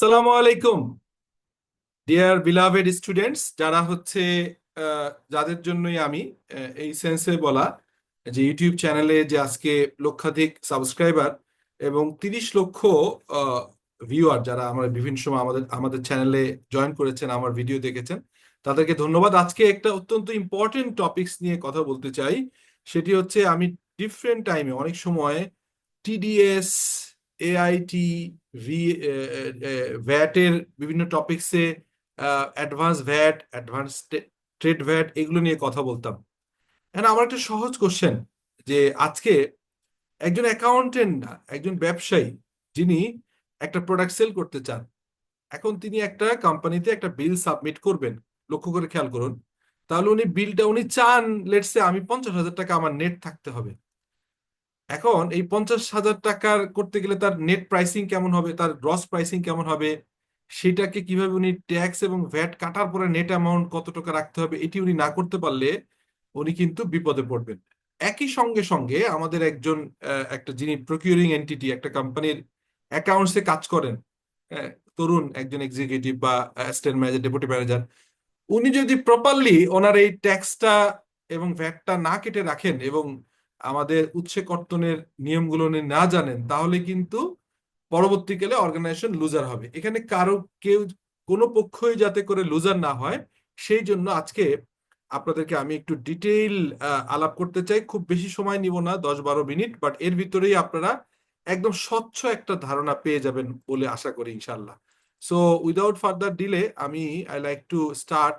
সালামু আলাইকুম, deer beloved students, যারা হচ্ছে যাদের জন্যই আমি এই সেন্সে বলা যে ইউটিউব চ্যানেলে যে আজকে লক্ষাধিক সাবস্ক্রাইবার এবং তিরিশ লক্ষ ভিউয়ার যারা আমরা বিভিন্ন সময় আমাদের আমাদের চ্যানেলে জয়েন করেছেন, আমার ভিডিও দেখেছেন, তাদেরকে ধন্যবাদ। আজকে একটা অত্যন্ত ইম্পর্টেন্ট টপিকস নিয়ে কথা বলতে চাই। সেটি হচ্ছে, আমি ডিফারেন্ট টাইমে অনেক সময় টিডিএস এআইটি ভি ভ্যাটের বিভিন্ন টপিকসে advance VAT advance trade VAT এগুলো নিয়ে কথা বলতাম। এখন আমার একটা সহজ কোশ্চেন যে আজকে একজন অ্যাকাউন্টেন্ট না, একজন ব্যবসায়ী যিনি একটা প্রোডাক্ট সেল করতে চান, এখন তিনি একটা কোম্পানিতে একটা বিল সাবমিট করবেন, লক্ষ্য করে খেয়াল করুন, তাহলে উনি বিলটা উনি চান লেটসে আমি পঞ্চাশ হাজার টাকা আমার নেট থাকতে হবে। এখন এই পঞ্চাশ হাজার টাকার করতে গেলে তার নেট প্রাইসিং কেমন হবে? তার গ্রস প্রাইসিং কেমন হবে? সেটাকে কীভাবে উনি ট্যাক্স এবং ভ্যাট কাটার পরে নেট অ্যামাউন্ট কত টাকা রাখতে হবে, এটি উনি না করতে পারলে উনি কিন্তু বিপদে পড়বেন। একই সঙ্গে সঙ্গে আমাদের একজন একটা যিনি প্রকিউরিং এন্টিটি একটা কোম্পানির অ্যাকাউন্টসে কাজ করেন তরুণ, একজন এক্সিকিউটিভ বা অ্যাসিস্ট্যান্ট ম্যানেজার ডেপুটি ম্যানেজার উনি যদি প্রপারলি ওনার এই ট্যাক্সটা এবং ভ্যাটটা না কেটে রাখেন এবং আমাদের উৎসে কর্তনের নিয়মগুলো না জানেন, তাহলে কিন্তু পরবর্তীকালে অর্গানাইজেশন লুজার হবে। এখানে কারও কেউ, কোনো পক্ষই যাতে করে লুজার না হয়, সেই জন্য আজকে আপনাদেরকে আমি একটু ডিটেইল আলাপ করতে চাই। খুব বেশি সময় নিব না দশ বারো মিনিট বাট এর ভিতরেই আপনারা একদম স্বচ্ছ একটা ধারণা পেয়ে যাবেন বলে আশা করি ইনশাল্লাহ সো উইদাউট ফার্দার ডিলে আমি I like to start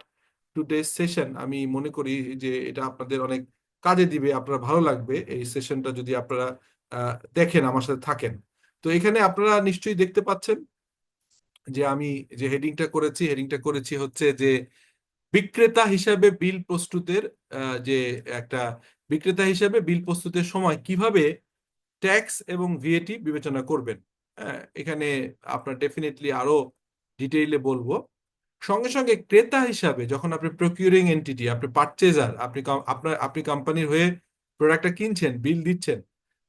today session আমি মনে করি যে এটা আপনাদের অনেক কাজে দিবে আপনার ভালো লাগবে এই সেশনটা যদি আপনারা দেখেন আমার সাথে থাকেন। তো এখানে আপনারা নিশ্চয়ই দেখতে পাচ্ছেন যে আমি যে হেডিংটা করেছি হেডিংটা করেছি হচ্ছে যে বিক্রেতা হিসাবে বিল প্রস্তুতের যে একটা বিক্রেতা হিসাবে বিল প্রস্তুতের সময় কীভাবে ট্যাক্স এবং ভিএটি বিবেচনা করবেন। আহ, এখানে আপনার ডেফিনেটলি আরও ডিটেইলে বলব। সঙ্গে সঙ্গে ক্রেতা হিসাবে যখন আপনি প্রকিউরিং এন্টিটি আপনি পারচেজার আপনি আপনার, আপনি কোম্পানির হয়ে প্রোডাক্টটা কিনছেন বিল দিচ্ছেন,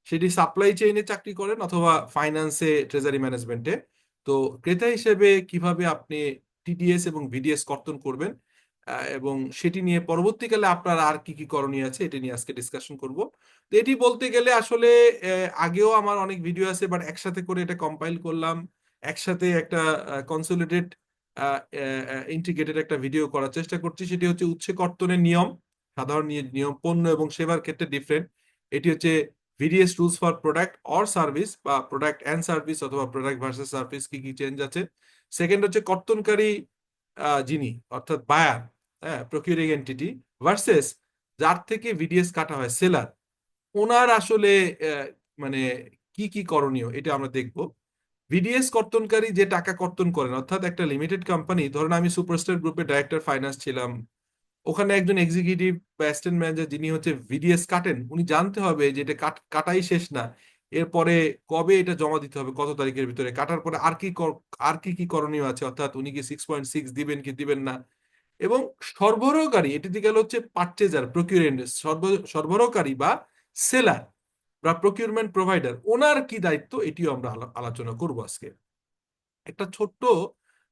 সেটি সাপ্লাই চেইনে চাকরি করেন অথবা ফাইন্যান্সে ট্রেজারি ম্যানেজমেন্টে তো ক্রেতা হিসেবে কীভাবে আপনি টিডিএস এবং ভিডিএস কর্তন করবেন এবং সেটি নিয়ে পরবর্তীকালে আপনার আর কি কি করণীয় আছে, এটি নিয়ে আজকে ডিসকাশন করব। তো এটি বলতে গেলে আসলে আগেও আমার অনেক ভিডিও আছে বাট একসাথে করে এটা কম্পাইল করলাম, একসাথে একটা কনসোলিডেট ইন্টিগ্রেটেড একটা ভিডিও করার চেষ্টা করছি। সেটি হচ্ছে উচ্ছে কর্তনের নিয়ম, সাধারণ নিয়ম, পণ্য এবং সেবার ক্ষেত্রে ডিফারেন্ট এটি হচ্ছে VDS rules for product or service বা প্রোডাক্ট অ্যান্ড সার্ভিস অথবা প্রোডাক্ট ভার্সেস সার্ভিস কি কি চেঞ্জ আছে। সেকেন্ড হচ্ছে কর্তনকারী যিনি, অর্থাৎ বায়ার হ্যাঁ প্রকিউরিং এন্টিটি ভার্সেস যার থেকে ভিডিএস কাটা হয় সেলার ওনার আসলে মানে কি কি করণীয়, এটা আমরা দেখব। ভিডিএস কর্তনকারী যে টাকা কর্তন করেন, অর্থাৎ একটা লিমিটেড কোম্পানি ধরুন আমি সুপারস্টার গ্রুপের ডাইরেক্টর ফাইন্যান্স ছিলাম, ওখানে একজন এক্সিকিউটিভ বা অ্যাসিস্ট্যান্ট ম্যানেজার যিনি হচ্ছে ভিডিএস কাটেন, উনি জানতে হবে যে এটা কাট, কাটাই শেষ না। এরপরে কবে এটা জমা দিতে হবে, কত তারিখের ভিতরে? কাটার পরে আর কি আর কি কি করণীয় আছে? অর্থাৎ উনি কি সিক্স পয়েন্ট সিক্স দিবেন কি দিবেন না? এবং সরবরাহকারী এটিতে গেল হচ্ছে পারচেজার প্রকিউরেন্ট সরবরাহকারী বা সেলার বা প্রকিউরমেন্ট প্রোভাইডার ওনার কি দায়িত্ব এটিও আমরা আলোচনা করব আজকে। একটা ছোট্ট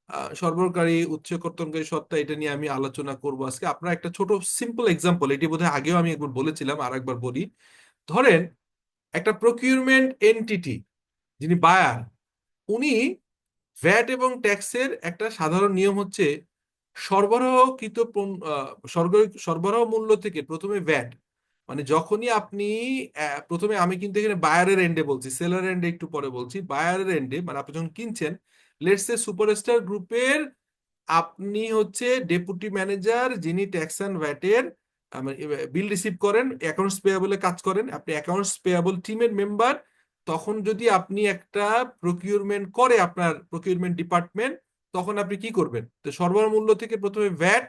আহ, সরবরাহকারী উৎস কর্তনকারী সত্তা এটা নিয়ে আমি আলোচনা করব আজকে। আপনারা একটা ছোট সিম্পল এক্সাম্পল এটি বোধহয় আগেও আমি একবার বলেছিলাম আর একবার বলি। ধরেন একটা প্রকিউরমেন্ট এন্টিটি যিনি বায়ার উনি ভ্যাট এবং ট্যাক্সের একটা সাধারণ নিয়ম হচ্ছে সরবরাহকৃত সরবরাহ মূল্য থেকে প্রথমে ভ্যাট মানে যখনই আপনি প্রথমে আমি কিন্তু এখানে বায়ারের এন্ডে বলছি সেলার এন্ডে একটু পরে বলছি, বায়ারের এন্ডে মানে আপনি যখন কিনছেন লেটস সে সুপারস্টার গ্রুপের আপনি হচ্ছে ডেপুটি ম্যানেজার যিনি ট্যাক্স অ্যান্ড ভ্যাটের বিল রিসিভ করেন অ্যাকাউন্টস পেয়াবলে কাজ করেন, আপনি অ্যাকাউন্টস পেয়াবল টিমের মেম্বার তখন যদি আপনি একটা প্রকিউরমেন্ট করে আপনার প্রকিউরমেন্ট ডিপার্টমেন্ট তখন আপনি কি করবেন? তো সরবরাহ মূল্য থেকে প্রথমে ভ্যাট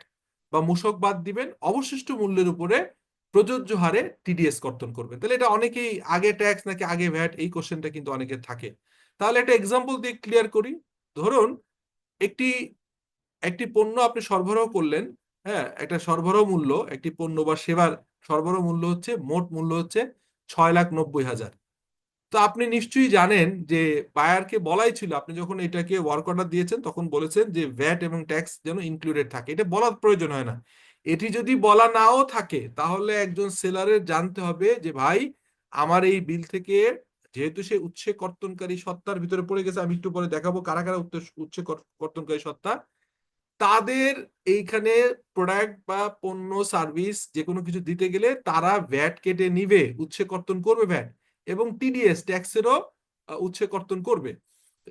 বা মূসক বাদ দিবেন, অবশিষ্ট মূল্যের উপরে প্রযোজ্য হারে টিডিএস কর্তন করবেন তাহলে এটা অনেকেই আগে ট্যাক্স নাকি আগে ভ্যাট এই কোশ্চেনটা কিন্তু অনেকের থাকে। তাহলে একটা এক্সাম্পল দিয়ে ক্লিয়ার করি। ধরুন, একটি একটি পণ্য আপনি সরবরাহ করলেন হ্যাঁ একটা সরবরাহ মূল্য, একটি পণ্য বা সেবার সরবরাহ মূল্য হচ্ছে, মোট মূল্য হচ্ছে ছয় লাখ নব্বই হাজার। তো আপনি নিশ্চয়ই জানেন যে বায়ারকে বলাই ছিল, আপনি যখন এটাকে ওয়ার্ক অর্ডার দিয়েছেন, তখন বলেছেন যে ভ্যাট এবং ট্যাক্স যেন ইনক্লুডেড থাকে। এটা বলার প্রয়োজন হয় না। এটি যদি বলা নাও থাকে, তাহলে একজন সেলারের জানতে হবে যে, ভাই, আমার এই বিল থেকে যেহেতু সে উৎসে কর্তনকারী সত্তার ভিতরে পড়ে গেছে, আমি একটু পরে দেখাবো কারা কারা উৎসে কর্তনকারী সত্তা। তাদের এইখানে প্রোডাক্ট বা পণ্য সার্ভিস যে কোনো কিছু দিতে গেলে তারা ভ্যাট কেটে নিবে উৎসে কর্তন করবে ভ্যাট এবং টিডিএস ট্যাক্সেরও উৎসে কর্তন করবে।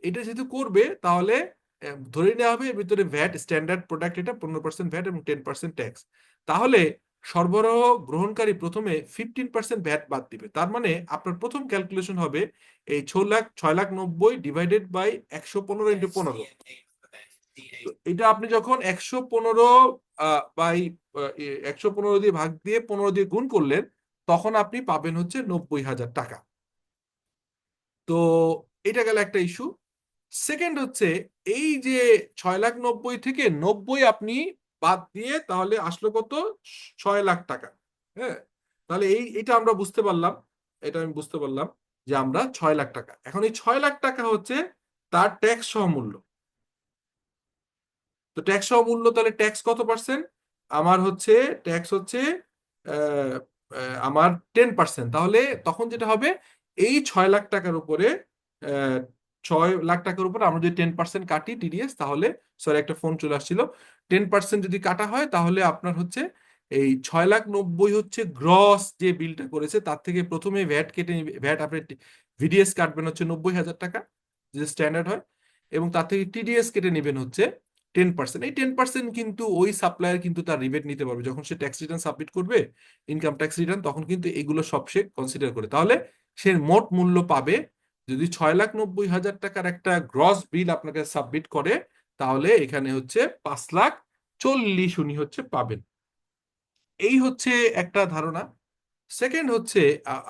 এটা যেহেতু করবে, তাহলে ধরে নেওয়া হবে এর ভিতরে ভ্যাট স্ট্যান্ডার্ড প্রোডাক্ট এটা পনেরো পার্সেন্ট ভ্যাট এবং টেন পার্সেন্ট ট্যাক্স তাহলে সরবরাহ গ্রহণকারী প্রথমে ফিফটিন পার্সেন্ট ভ্যাট বাদ দিবে। তার মানে আপনার প্রথম ক্যালকুলেশন হবে এই ছ লাখ ছয় লাখ নব্বই ডিভাইডেড বাই একশো পনেরো ইন্টু পনেরো। এটা আপনি যখন একশো পনেরো বাই একশো পনেরো দিয়ে ভাগ দিয়ে পনেরো দিয়ে গুণ করলেন তখন আপনি পাবেন হচ্ছে নব্বই হাজার টাকা। তো এটা গেল একটা ইস্যু সেকেন্ড হচ্ছে এই যে ছয় লাখ নব্বই থেকে নব্বই আপনি বাদ দিয়ে তাহলে আসলো কত? ছয় লাখ টাকা হ্যাঁ? তাহলে এই, এটা আমরা বুঝতে পারলাম, এটা আমি বুঝতে পারলাম যে আমরা ছয় লাখ টাকা। এখন এই ছয় লাখ টাকা হচ্ছে তার ট্যাক্স সহ মূল্য। তো ট্যাক্স সহ মূল্য তাহলে ট্যাক্স কত পার্সেন্ট আমার হচ্ছে ট্যাক্স হচ্ছে আমার টেন পার্সেন্ট তাহলে তখন যেটা হবে, এই ছয় লাখ টাকার উপরে ছয় লাখ টাকার উপর আমরা যদি টেন পার্সেন্ট কাটি টিডিএস তাহলে সরি একটা ফোন চলে আসছিল। টেন পার্সেন্ট যদি কাটা হয়, তাহলে আপনার হচ্ছে এই ছয় লাখ নব্বই হচ্ছে গ্রস যে বিলটা করেছে, তার থেকে প্রথমে ভ্যাট কেটে ভ্যাট আপনি ভিডিএস কাটবেন হচ্ছে নব্বই হাজার টাকা যে স্ট্যান্ডার্ড হয়, এবং তার থেকে টিডিএস কেটে নেবেন হচ্ছে টেন পার্সেন্ট এই টেন পার্সেন্ট কিন্তু ওই সাপ্লায়ার কিন্তু তার রিবেট নিতে পারবে। যখন সে ট্যাক্স রিটার্ন সাবমিট করবে ইনকাম ট্যাক্স রিটার্ন তখন কিন্তু এগুলো সব সে কনসিডার করে। তাহলে সে মোট মূল্য পাবে যদি ছয় লাখ নব্বই হাজার টাকার একটা গ্রস বিল আপনাকে সাবমিট করে, তাহলে এখানে হচ্ছে পাঁচ লাখ চল্লিশ উনি হচ্ছে পাবেন। এই হচ্ছে একটা ধারণা। সেকেন্ড হচ্ছে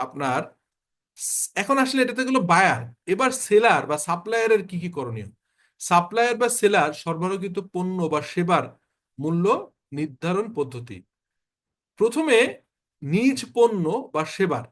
আপনার এখন আসলে এটাতে গেলো বায়ার এবার সেলার বা সাপ্লায়ারের কি কি করণীয়? সাপ্লায়ার বা সেলার সরবরাহকৃত পণ্য বা সেবার মূল্য নির্ধারণ পদ্ধতি। প্রথমে নিজ পণ্য বা সেবার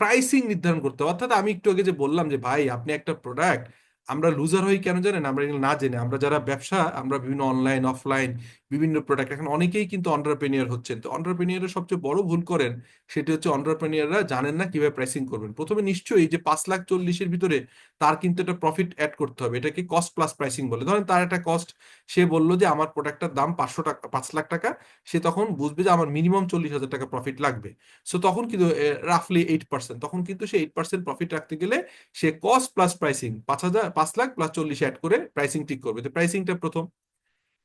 প্রাইসিং নির্ধারণ করতে অর্থাৎ আমি একটু আগে যে বললাম যে ভাই আপনি একটা প্রোডাক্ট আমরা লুজার হই কেন জানেন? আমরা এগুলো না জেনে। আমরা যারা ব্যবসা, আমরা বিভিন্ন অনলাইন অফলাইন বিভিন্ন প্রোডাক্ট এখন অনেকেই কিন্তু অন্টারপ্রেনিয়ার হচ্ছেন। তো অন্টারপ্রেনিয়ারের সবচেয়ে বড় ভুল করেন সেটি হচ্ছে অন্টারপ্রেনিয়াররা জানেন না কীভাবে প্রাইসিং করবেন। প্রথমে নিশ্চয়ই যে পাঁচ লাখ চল্লিশের ভিতরে তার কিন্তু একটা প্রফিট অ্যাড করতে হবে। এটাকে কস্ট প্লাস প্রাইসিং বলে। ধরেন তার একটা কস্ট সে বলল যে আমার প্রোডাক্টটার দাম পাঁচশো টাকা, পাঁচ লাখ টাকা। সে তখন বুঝবে যে আমার মিনিমাম চল্লিশ হাজার টাকা প্রফিট লাগবে। সো তখন কিন্তু রাফলি এইট পার্সেন্ট তখন কিন্তু সে এইট পার্সেন্ট প্রফিট রাখতে গেলে সে কস্ট প্লাস প্রাইসিং পাঁচ হাজার পাঁচ লাখ প্লাস চল্লিশ অ্যাড করে প্রাইসিং ঠিক করবে। তো প্রাইসিংটা প্রথম।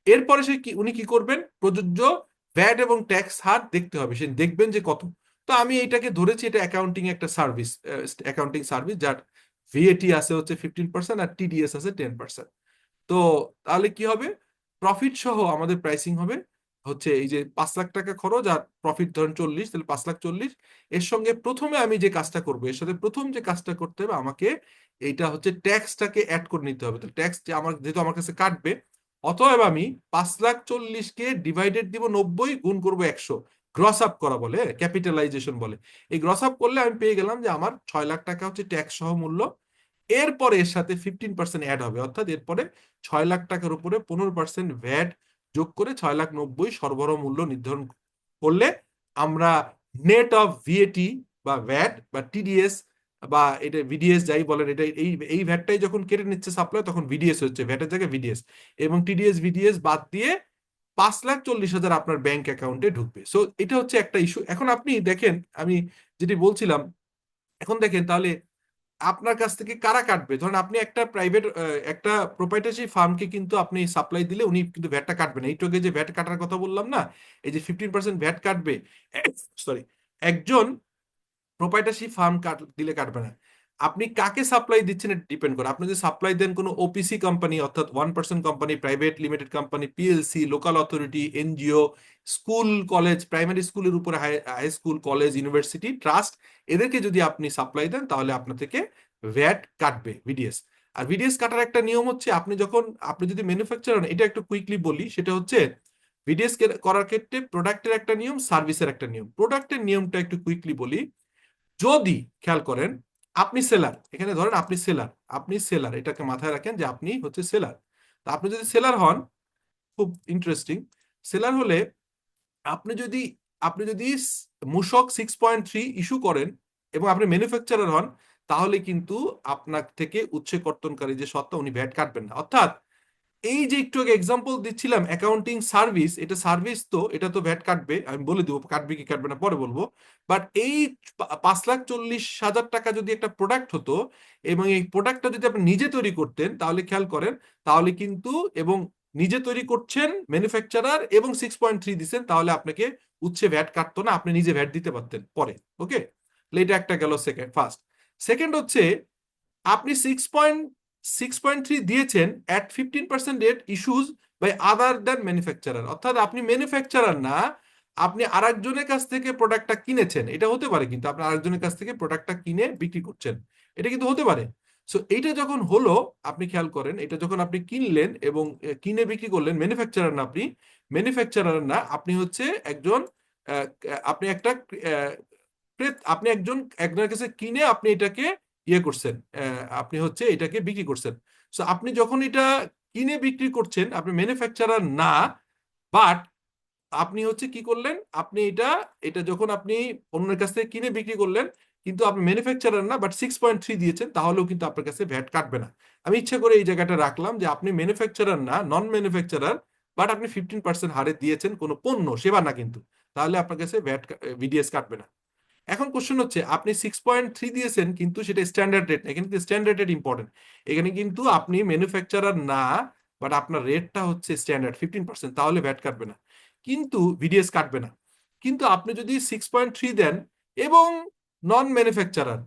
এরপরে সে কি, উনি কি করবেন? প্রযোজ্য ভ্যাট এবং ট্যাক্স হার দেখতে হবে। সে দেখবেন যে কত। তো আমি এটাকে ধরেছি, এটা অ্যাকাউন্টিং একটা সার্ভিস অ্যাকাউন্টিং সার্ভিস যার ভিএটি আছে হচ্ছে ফিফটিন পার্সেন্ট আর টিডিএস আছে টেন পার্সেন্ট তো তাহলে কি হবে? প্রফিট সহ আমাদের প্রাইসিং হবে। হচ্ছে এই যে পাঁচ লাখ টাকা খরচ আর প্রফিট ধরেন চল্লিশ, তাহলে পাঁচ লাখ চল্লিশ। এর সঙ্গে প্রথমে আমি যে কাজটা করব, এর সাথে প্রথম যে কাজটা করতে হবে আমাকে এইটা হচ্ছে ট্যাক্সটাকে অ্যাড করে নিতে হবে। তো ট্যাক্স যে আমার, যেহেতু আমার কাছে কাটবে, অতএব আমি পাঁচ লাখ চল্লিশকে ডিভাইডেড দিব নব্বই গুণ করব একশো। গ্রস আপ করা বলে ক্যাপিটালাইজেশন বলে। এই গ্রস আপ করলে আমি পেয়ে গেলাম যে আমার ছয় লাখ টাকা হচ্ছে ট্যাক্স সহ মূল্য। এরপরে এর সাথে ফিফটিন পার্সেন্ট অ্যাড হবে, অর্থাৎ এরপরে ছয় লাখ টাকার উপরে পনেরো পার্সেন্ট ভ্যাট যোগ করে ছয় লাখ নব্বই সরবরাহ মূল্য নির্ধারণ করলে আমরা নেট অফ ভিএটি বা ভ্যাট বা টিডিএস বা এটা ভিডিএস যাই বলেন, এটা এই এই ভ্যাটটাই যখন কেটে নিচ্ছে সাপ্লাই তখন ভিডিএস হচ্ছে ভ্যাটের জায়গায় ভিডিএস এবং টিডিএস ভিডিএস বাদ দিয়ে পাঁচ লাখ চল্লিশ হাজার আপনার ব্যাংক অ্যাকাউন্টে ঢুকবে। সো এটা হচ্ছে একটা ইস্যু এখন আপনি দেখেন, আমি যেটি বলছিলাম, এখন দেখেন তাহলে আপনার কাছ থেকে কারা কাটবে? ধরেন আপনি একটা প্রাইভেট একটা প্রোপাইটারশিপ ফার্মকে কিন্তু আপনি সাপ্লাই দিলে উনি কিন্তু ভ্যাটটা কাটবে না। এইটুকু যে ভ্যাট কাটার কথা বললাম না, এই যে ফিফটিন পার্সেন্ট ভ্যাট কাটবে সরি একজন প্রোপাইটারশিপ ফার্ম কাট, দিলে কাটবে না। আপনি কাকে সাপ্লাই দিচ্ছেন এটা ডিপেন্ড করে। আপনি যদি সাপ্লাই দেন কোনো ওপিসি কোম্পানি অর্থাৎ one percent company private limited company PLC local authority NGO school college primary স্কুলের উপরে high high school college university trust এদেরকে যদি আপনি সাপ্লাই দেন, তাহলে আপনার থেকে ভ্যাট কাটবে ভিডিএস আর ভিডিএস কাটার একটা নিয়ম হচ্ছে, আপনি যখন, আপনি যদি ম্যানুফ্যাকচার হন, এটা একটু কুইকলি বলি, সেটা হচ্ছে ভিডিএস করার ক্ষেত্রে প্রোডাক্টের একটা নিয়ম সার্ভিসের একটা নিয়ম। প্রোডাক্টের নিয়মটা একটু কুইকলি বলি। যদি, খেয়াল করেন আপনি সেলার এখানে ধরেন আপনি সেলার আপনি সেলার এটাকে মাথায় রাখেন যে আপনি হচ্ছে সেলার তা আপনি যদি সেলার হন, খুব ইন্টারেস্টিং সেলার হলে আপনি যদি আপনি যদি মূষক সিক্স পয়েন্ট থ্রি ইস্যু করেন এবং আপনি ম্যানুফ্যাকচারার হন, তাহলে কিন্তু আপনার থেকে উচ্ছে কর্তনকারী যে সত্তা, উনি ভ্যাট কাটবেন না। অর্থাৎ এই যে একটু আগে এক্সাম্পল দিচ্ছিলাম অ্যাকাউন্টিং সার্ভিস এটা সার্ভিস তো, এটা তো ভ্যাট কাটবে, আমি বলে দেবো, কাটবে কি কাটবে না, পরে বলব। বাট এই পাঁচ লাখ চল্লিশ হাজার টাকা যদি একটা প্রোডাক্ট হতো, এবং এই প্রোডাক্টটা যদি আপনি নিজে তৈরি করতেন, তাহলে খেয়াল করেন, তাহলে কিন্তু, এবং নিজে তৈরি করছেন ম্যানুফ্যাকচারার এবং সিক্স পয়েন্ট থ্রি দিচ্ছেন তাহলে আপনাকে উচ্ছে ভ্যাট কাটতো না, আপনি নিজে ভ্যাট দিতে পারতেন পরে ওকে এটা একটা গেল সেকেন্ড ফার্স্ট সেকেন্ড হচ্ছে, আপনি six point six point three দিয়েছেন at fifteen percent rate issues by other than manufacturer অর্থাৎ আপনি ম্যানুফ্যাকচারার না, আপনি আরেকজনের কাছ থেকে প্রোডাক্টটা কিনেছেন। এটা হতে পারে কিন্তু আপনি আরেকজনের কাছ থেকে প্রোডাক্টটা কিনে বিক্রি করছেন। এটা কিন্তু হতে পারে। সো এইটা যখন হলো, আপনি খেয়াল করেন, এটা যখন আপনি কিনলেন এবং কিনে বিক্রি করলেন ম্যানুফ্যাকচারার না আপনি ম্যানুফ্যাকচারার না, আপনি হচ্ছে একজন আপনি একটা আপনি একজন, একজনের কাছে কিনে আপনি এটাকে ইয়ে করছেন আপনি হচ্ছে এটাকে বিক্রি করছেন। সো আপনি যখন এটা কিনে বিক্রি করছেন, আপনি ম্যানুফ্যাকচারার না বাট আপনি হচ্ছে কি করলেন? আপনি এটা এটা যখন আপনি অন্যের কাছ থেকে কিনে বিক্রি করলেন, কিন্তু আপনি ম্যানুফ্যাকচারার না বাট সিক্স পয়েন্ট থ্রি দিয়েছেন, তাহলেও কিন্তু আপনার কাছে ভ্যাট কাটবে না। আমি ইচ্ছা করে এই জায়গাটা রাখলাম যে আপনি ম্যানুফ্যাকচারার না নন ম্যানুফ্যাকচারার বাট আপনি ফিফটিন পার্সেন্ট হারে দিয়েছেন কোনো পণ্য, সেবা না কিন্তু। তাহলে আপনার কাছে ভ্যাট ভিডিএস কাটবে না। এখন কোশ্চেন হচ্ছে, আপনি সিক্স পয়েন্ট থ্রি দিয়েছেন, কিন্তু সেটা স্ট্যান্ডার্ড রেট এখানে কিন্তু স্ট্যান্ডার্ড রেট ইম্পর্টেন্ট এখানে কিন্তু আপনি ম্যানুফ্যাকচারার না বাট আপনার রেটটা হচ্ছে স্ট্যান্ডার্ড ফিফটিন পার্সেন্ট তাহলে ভ্যাট কাটবে না। কিন্তু ভিডিএস কাটবে না। কিন্তু আপনি যদি সিক্স পয়েন্ট থ্রি দেন, এবং নন ম্যানুফ্যাকচারার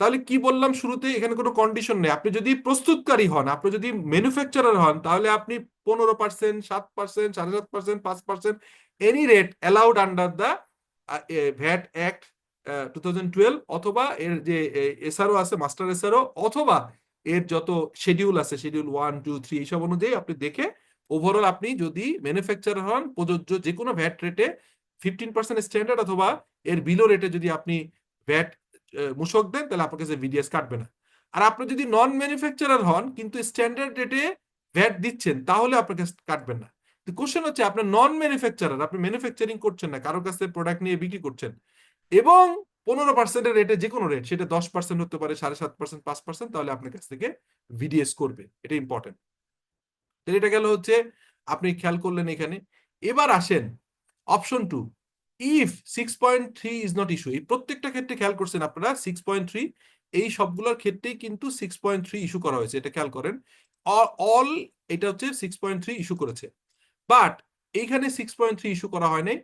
তাহলে কি বললাম শুরুতে? এখানে কোনো কন্ডিশন নেই। আপনি যদি প্রস্তুতকারী হন, আপনি যদি ম্যানুফ্যাকচারার হন, তাহলে আপনি পনেরো পার্সেন্ট সাত পার্সেন্ট সাড়ে সাত পার্সেন্ট পাঁচ percent any rate allowed under the VAT act two অথবা এর যে এসআরও আছে মাস্টার এসআরও অথবা এর যত শিডিউল আছে শিডিউল ওয়ান টু থ্রি এইসব অনুযায়ী আপনি দেখে ওভারঅল আপনি যদি ম্যানুফ্যাকচারার হন, প্রযোজ্য যে কোনো ভ্যাট রেটে ফিফটিন পার্সেন্ট স্ট্যান্ডার্ড অথবা এর বিলো রেটে যদি আপনি ভ্যাট মূসক দেন, তাহলে আপনার কাছে ভিডিএস কাটবে না। আর আপনি যদি নন ম্যানুফ্যাকচারার হন, কিন্তু স্ট্যান্ডার্ড রেটে ভ্যাট দিচ্ছেন, তাহলে আপনার কাছে কাটবেন না। কোশ্চেন হচ্ছে, আপনার নন ম্যানুফ্যাকচারার আপনি ম্যানুফ্যাকচারিং করছেন না কারোর কাছে প্রোডাক্ট নিয়ে বিক্রি করছেন এবং পনেরো পার্সেন্টের রেটে যে কোনো রেট সেটা দশ পার্সেন্ট হতে পারে, সাড়ে সাত পার্সেন্ট পাঁচ পার্সেন্ট তাহলে আপনার কাছ থেকে ভিডিএস করবে। এটা ইম্পর্টেন্ট তাহলে এটা গেল হচ্ছে, আপনি খেয়াল করলেন এখানে। এবার আসেন option two if six point three is not issue এই প্রত্যেকটা ক্ষেত্রে খেয়াল করছেন আপনারা সিক্স পয়েন্ট থ্রি এই সবগুলোর ক্ষেত্রেই কিন্তু সিক্স পয়েন্ট থ্রি ইস্যু করা হয়েছে, এটা খেয়াল করেন। অল এটা হচ্ছে সিক্স পয়েন্ট থ্রি ইস্যু করেছে। বাট এইখানে সিক্স পয়েন্ট থ্রি ইস্যু করা হয়নি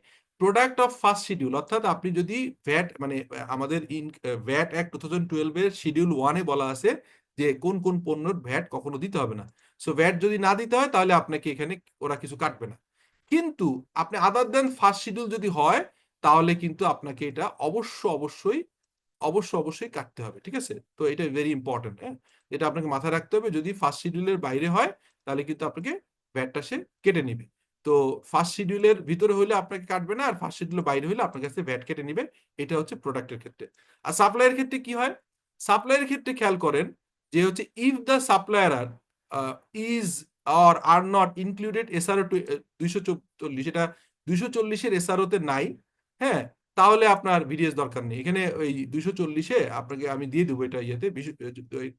প্রোডাক্ট অফ ফার্স্ট শিডিউল অর্থাৎ আপনি যদি ভ্যাট মানে আমাদের in VAT act two thousand টুয়েলভের শিডিউল ওয়ানে বলা আছে যে কোন কোন পণ্যর ভ্যাট কখনো দিতে হবে না। সো ভ্যাট যদি না দিতে হয়, তাহলে আপনাকে এখানে ওরা কিছু কাটবে না। কিন্তু আপনি আদার দেন ফার্স্ট শিডিউল যদি হয়, তাহলে কিন্তু আপনাকে এটা অবশ্য, অবশ্যই অবশ্য, অবশ্যই কাটতে হবে, ঠিক আছে? তো এটা ভেরি ইম্পর্টেন্ট হ্যাঁ? এটা আপনাকে মাথায় রাখতে হবে, যদি ফার্স্ট শিডিউলের বাইরে হয়, তাহলে কিন্তু আপনাকে ভ্যাটটা সে কেটে নিবে। তো ফার্স্ট শিডিউলের ভিতরে হলে আপনাকে কাটবে না, আর ফার্স্ট শিডিউলের বাইরে হলে আপনার কাছে ভ্যাট কেটে নিবে। এটা হচ্ছে প্রোডাক্টের ক্ষেত্রে। আর সাপ্লাইয়ের ক্ষেত্রে কি হয়? সাপ্লাইয়ের ক্ষেত্রে খেয়াল করেন যে হচ্ছে if the supplier are is or are not included SRO দুইশো চল্লিশ, এটা দুইশো চল্লিশের এসআরওতে নাই হ্যাঁ? তাহলে আপনার ভিডিএস দরকার নেই। এখানে ওই দুইশো চল্লিশে আপনাকে আমি দিয়ে দেবো এটা ইয়েতে,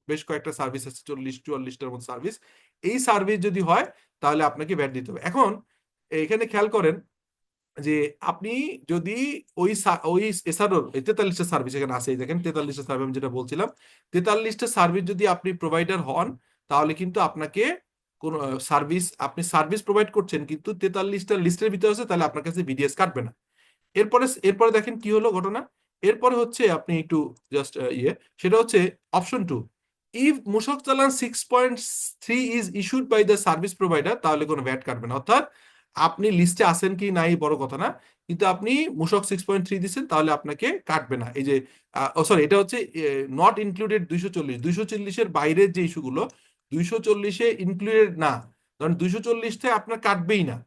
বেশ কয়েকটা সার্ভিস আছে, চল্লিশ, চুয়াল্লিশটার মতো সার্ভিস এই সার্ভিস যদি হয়, তাহলে আপনাকে ব্যাট দিতে হবে। এখন এখানে খেয়াল করেন যে আপনি যদি ওই ওই এসআরওর তেতাল্লিশটা সার্ভিস এখানে আছে দেখেন তেতাল্লিশটা সার্ভিস আমি যেটা বলছিলাম, তেতাল্লিশটা সার্ভিস যদি আপনি প্রোভাইডার হন, তাহলে কিন্তু আপনাকে কোন সার্ভিস আপনি সার্ভিস প্রোভাইড করছেন, কিন্তু তেতাল্লিশটা লিস্টের ভিতরে আছে, তাহলে আপনার কাছে ভিডিএস কাটবে না। এরপরে এরপরে দেখেন কি হলো ঘটনা? এরপরে হচ্ছে আপনি একটু জাস্ট ইয়ে সেটা হচ্ছে অপশন টু ইফ মূসক চালান six point three is issued by the service provider তাহলে কোনো ভ্যাট কাটবে না। অর্থাৎ আপনি লিস্টে আছেন কি নাই, বড় কথা না। কিন্তু আপনি মূসক সিক্স পয়েন্ট থ্রি দিচ্ছেন তাহলে আপনাকে কাটবে না। এই যে সরি এটা হচ্ছে নট ইনক্লুডেড দুইশো চল্লিশ। দুইশো চল্লিশের বাইরের যে ইস্যুগুলো দুইশো চল্লিশে ইনক্লুডেড না। কারণ দুইশো চল্লিশটা আপনার কাটবেই না।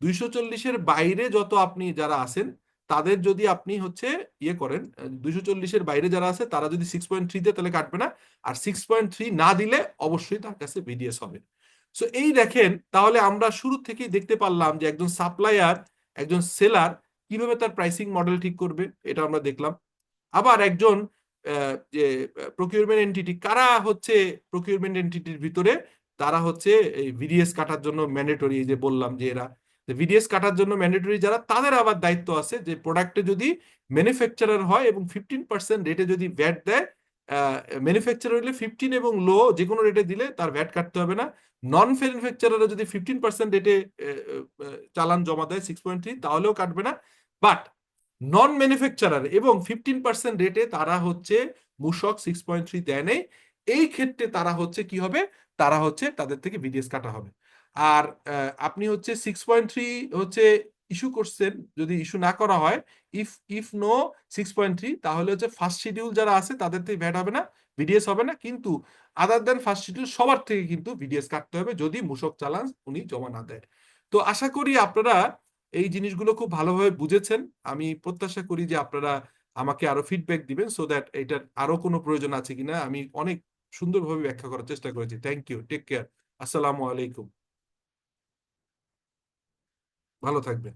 দুইশো চল্লিশের বাইরে যত আপনি যারা আছেন তাদের যদি আপনি হচ্ছে ইয়ে করেন দুইশো চল্লিশের বাইরে যারা আছে, তারা যদি সিক্স পয়েন্ট থ্রি দেয় তাহলে কাটবে না। আর সিক্স পয়েন্ট থ্রি না দিলে অবশ্যই তার কাছে বিডিএস হবে। সো এই দেখেন, তাহলে আমরা শুরু থেকেই দেখতে পারলাম যে একজন সাপ্লায়ার একজন সেলার কীভাবে তার প্রাইসিং মডেল ঠিক করবে, এটা আমরা দেখলাম। আবার একজন যে প্রকিউরমেন্ট এন্টিটি কারা হচ্ছে প্রকিউরমেন্ট এন্টিটির ভিতরে, তারা হচ্ছে এই ভিডিএস কাটার জন্য ম্যান্ডেটরি যে বললাম যে এরা ভিডিএস কাটার জন্য ম্যান্ডেটরি যারা, তাদের আবার দায়িত্ব আছে যে প্রোডাক্টে যদি ম্যানুফ্যাকচারার হয় এবং ফিফটিন পার্সেন্ট রেটে যদি ভ্যাট দেয় ম্যানুফ্যাকচারার হলে ফিফটিন এবং লো যে কোনো রেটে দিলে তার ভ্যাট কাটতে হবে না। নন ম্যানুফ্যাকচারাররা যদি ফিফটিন পার্সেন্ট রেটে চালান জমা দেয় সিক্স পয়েন্ট থ্রি তাহলেও কাটবে না। বাট নন ম্যানুফ্যাকচারার এবং ফিফটিন পার্সেন্ট রেটে তারা হচ্ছে মূসক সিক্স পয়েন্ট থ্রি দেয় নেই। এই ক্ষেত্রে তারা হচ্ছে কি হবে? তারা হচ্ছে তাদের থেকে ভিডিএস কাটা হবে। আর আপনি হচ্ছে সিক্স পয়েন্ট থ্রি হচ্ছে ইস্যু করছেন, যদি ইস্যু না করা হয় if if no six point three তাহলে হচ্ছে ফার্স্ট শিডিউল যারা আছে, তাদের থেকে ভ্যাট হবে না ভিডিএস হবে না, কিন্তু আদার দেন ফার্স্ট শিডিউল সবার থেকে কিন্তু ভিডিএস কাটতে হবে, যদি মূসক চালান, উনি জমা না দেয় তো আশা করি আপনারা এই জিনিসগুলো খুব ভালোভাবে বুঝেছেন। আমি প্রত্যাশা করি যে আপনারা আমাকে আরও ফিডব্যাক দিবেন সো দ্যাট এটার আরও কোনো প্রয়োজন আছে কিনা, আমি অনেক সুন্দরভাবে ব্যাখ্যা করার চেষ্টা করেছি। থ্যাংক ইউ টেক কেয়ার আসসালামু আলাইকুম। ভালো থাকবেন।